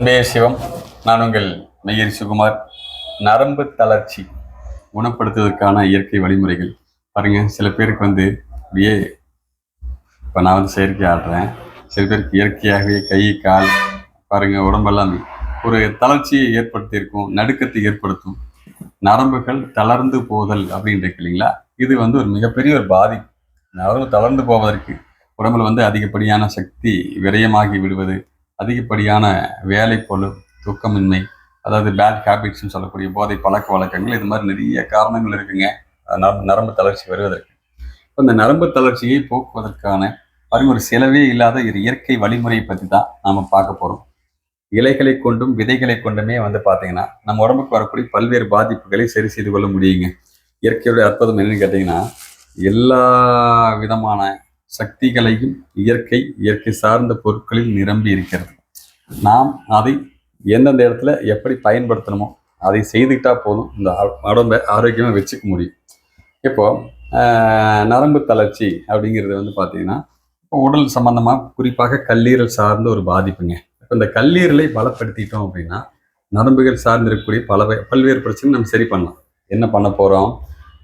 அன்பே சிவம் நான் உங்கள் மெய்யரி சுகுமார் நரம்பு தளர்ச்சி குணப்படுத்துவதற்கான இயற்கை வழிமுறைகள். பாருங்கள் சில பேருக்கு வந்து அப்படியே இப்போ நான் வந்து செயற்கை ஆடுறேன். சில பேருக்கு இயற்கையாகவே கை கால் பாருங்கள் உடம்பெல்லாம் ஒரு தளர்ச்சியை ஏற்படுத்தியிருக்கும் நடுக்கத்தை ஏற்படுத்தும். நரம்புகள் தளர்ந்து போதல் அப்படின்னு இல்லைங்களா? இது வந்து ஒரு மிகப்பெரிய ஒரு பாதிப்பு. நரம்பு தளர்ந்து போவதற்கு உடம்புல வந்து அதிகப்படியான சக்தி விரயமாகி விடுவது அதிகப்படியான வேலைப்பொழு தூக்கமின்மை அதாவது பேட் ஹேபிட்ஸ்னு சொல்லக்கூடிய போதை பழக்க வழக்கங்கள் இது மாதிரி நிறைய காரணங்கள் இருக்குங்க. நரம்பு நரம்பு தளர்ச்சி வருவதற்கு. இப்போ இந்த நரம்பு தளர்ச்சியை போக்குவதற்கான பாருங்க ஒரு செலவே இல்லாத ஒரு இயற்கை வழிமுறையை பற்றி தான் நாம் பார்க்க போகிறோம் இலைகளை கொண்டும் விதைகளை கொண்டுமே வந்து பார்த்தீங்கன்னா நம்ம உடம்புக்கு வரக்கூடிய பல்வேறு பாதிப்புகளை சரி செய்து கொள்ள முடியுங்க. இயற்கையோட அற்புதம் என்னன்னு கேட்டிங்கன்னா எல்லா விதமான சக்திகளையும் இயற்கை இயற்கை சார்ந்த பொருட்களில் நிரம்பி இருக்கிறது. நாம் அதை எந்தெந்த இடத்துல எப்படி பயன்படுத்தணுமோ அதை செய்துக்கிட்டா போதும். இந்த உடம்பை ஆரோக்கியமாக வச்சுக்க முடியும். இப்போ நரம்பு தளர்ச்சி அப்படிங்கிறது வந்து பார்த்தீங்கன்னா இப்போ உடல் சம்பந்தமாக குறிப்பாக கல்லீரல் சார்ந்த ஒரு பாதிப்புங்க. இப்போ இந்த கல்லீரலை பலப்படுத்திட்டோம் அப்படின்னா நரம்புகள் சார்ந்து இருக்கக்கூடிய பல பல்வேறு பிரச்சனை நம்ம சரி பண்ணலாம். என்ன பண்ண போகிறோம்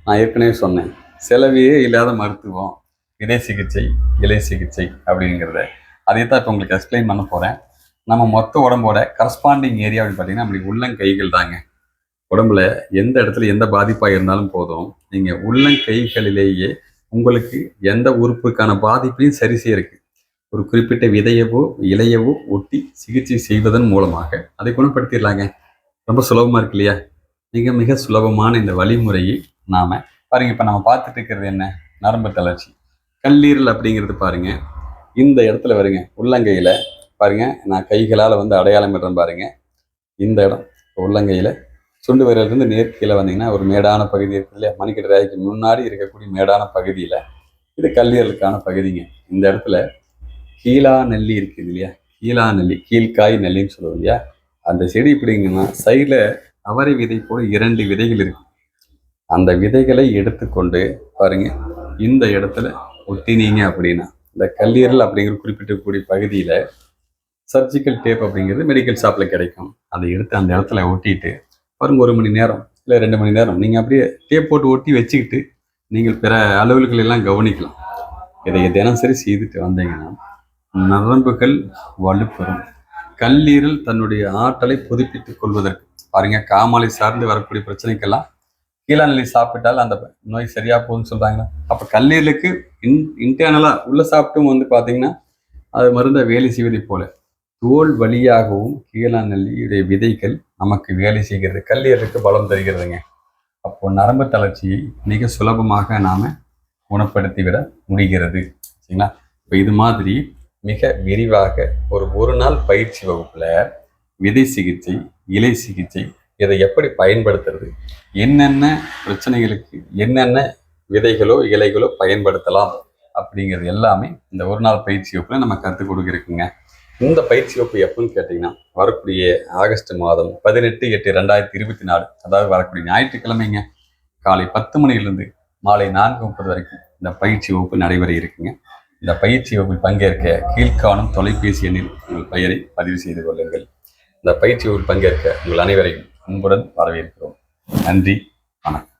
நான் ஏற்கனவே சொன்னேன். செலவே இல்லாத மருத்துவம். விதை சிகிச்சை இலை சிகிச்சை அப்படிங்கிறத அதை தான் இப்போ உங்களுக்கு எக்ஸ்பிளைன் பண்ண போகிறேன் நம்ம மொத்த உடம்போட கரஸ்பாண்டிங் ஏரியா அப்படின்னு பார்த்தீங்கன்னா நம்மளுக்கு உள்ளங்கைகள் தாங்க. உடம்புல எந்த இடத்துல எந்த பாதிப்பாக இருந்தாலும் போதும். நீங்கள் உள்ளங்கைகளிலேயே உங்களுக்கு எந்த உறுப்புக்கான பாதிப்பையும் சரி செய்யறதுக்கு. ஒரு குறிப்பிட்ட விதையவோ இலையவோ ஒட்டி சிகிச்சை செய்வதன் மூலமாக அதை குணப்படுத்திடலாங்க. ரொம்ப சுலபமாக இருக்கு இல்லையா? மிக மிக சுலபமான இந்த வழிமுறையை நாம் பாருங்க இப்போ நம்ம பார்த்துட்டு இருக்கிறது என்ன? நரம்பு தளர்ச்சி. கல்லீரல் அப்படிங்கிறது பாருங்க. இந்த இடத்துல வருங்க. உள்ளங்கையில பாருங்க. நான் கைகளால் வந்து அடையாளம் இடுறேன் பாருங்க. இந்த இடம் உள்ளங்கையில. சுண்டு விரலிருந்து நேர் கீழே வந்தீங்கன்னா ஒரு மேடான பகுதி இருக்கு இல்லையா? மணிக்கட்டு ராய்க்கு முன்னாடி இருக்கக்கூடிய மேடான பகுதியில. இது கல்லீரலுக்கான பகுதிங்க. இந்த இடத்துல கீழா நெல்லி இருக்குது இல்லையா? கீழா நெல்லி கீழ்காய் நெல்லின்னு சொல்லுவோம் இல்லையா? அந்த செடி இப்படிங்கன்னா சைடில் அவரை விதை போல இரண்டு விதைகள் இருக்கு. அந்த விதைகளை எடுத்துக்கொண்டு பாருங்க. இந்த இடத்துல ஒட்டினீங்க அப்படின்னா இந்த கல்லீரல் அப்படிங்கிற குறிப்பிட்டக்கூடிய பகுதியில் சர்ஜிக்கல் டேப் அப்படிங்கிறது மெடிக்கல் ஷாப்பில் கிடைக்கும். அதை எடுத்து அந்த இடத்துல ஒட்டிட்டு பாருங்க ஒரு மணி நேரம் இல்லை ரெண்டு மணி நேரம். நீங்கள் அப்படியே டேப் போட்டு ஒட்டி வச்சுக்கிட்டு நீங்கள் பிற அலுவல்கள் எல்லாம் கவனிக்கலாம். இதை தினசரி செய்துட்டு வந்தீங்கன்னா நரம்புகள் வலுப்பெறும். கல்லீரல் தன்னுடைய ஆற்றலை புதுப்பித்துக் கொள்வதற்கு பாருங்க காமாலை சார்ந்து வரக்கூடிய பிரச்சனைக்கெல்லாம் கீழநிலை சாப்பிட்டால் அந்த நோய் சரியா போகுதுன்னு சொல்றாங்கன்னா அப்ப கல்லீரலுக்கு இன் இன்டர்னலா உள்ள சாப்பிட்டும் வந்து பாத்தீங்கன்னா அது மருந்த வேலை செய்வதை போல. தோல் வழியாகவும் கீழநிலையுடைய விதைகள் நமக்கு வேலை செய்கிறது கல்லீரலுக்கு பலம் தருகிறதுங்க. அப்போ நரம்பு தளர்ச்சியை மிக சுலபமாக நாம குணப்படுத்தி விட முடிகிறது. சரிங்களா? இப்போ இது மாதிரி மிக விரிவாக ஒரு ஒரு நாள் பயிற்சி வகுப்புல விதை சிகிச்சை இலை சிகிச்சை இதை எப்படி பயன்படுத்துறது? என்னென்ன பிரச்சனைகளுக்கு என்னென்ன விதைகளோ இலைகளோ பயன்படுத்தலாம் அப்படிங்கிறது எல்லாமே இந்த ஒரு நாள் பயிற்சி வகுப்புல நம்ம கற்றுக் கொடுக்குறோங்க இந்த பயிற்சி வகுப்பு எப்போன்னு கேட்டிங்கன்னா வரக்கூடிய ஆகஸ்ட் மாதம் பதினெட்டு எட்டு ரெண்டாயிரத்தி இருபத்தி நாலு அதாவது வரக்கூடிய ஞாயிற்றுக்கிழமைங்க. காலை பத்து மணியிலிருந்து மாலை நான்கு முப்பது வரைக்கும் இந்த பயிற்சி வகுப்பு நடைபெற இருக்குங்க. இந்த பயிற்சி வகுப்பில் பங்கேற்க கீழ்காணும் தொலைபேசி எண்ணில் உங்கள் பெயரை பதிவு செய்து கொள்ளுங்கள். இந்த பயிற்சி வகுப்பில் பங்கேற்க உங்கள் அனைவரையும் அன்புடன் வரவேற்கிறோம். நன்றி வணக்கம்.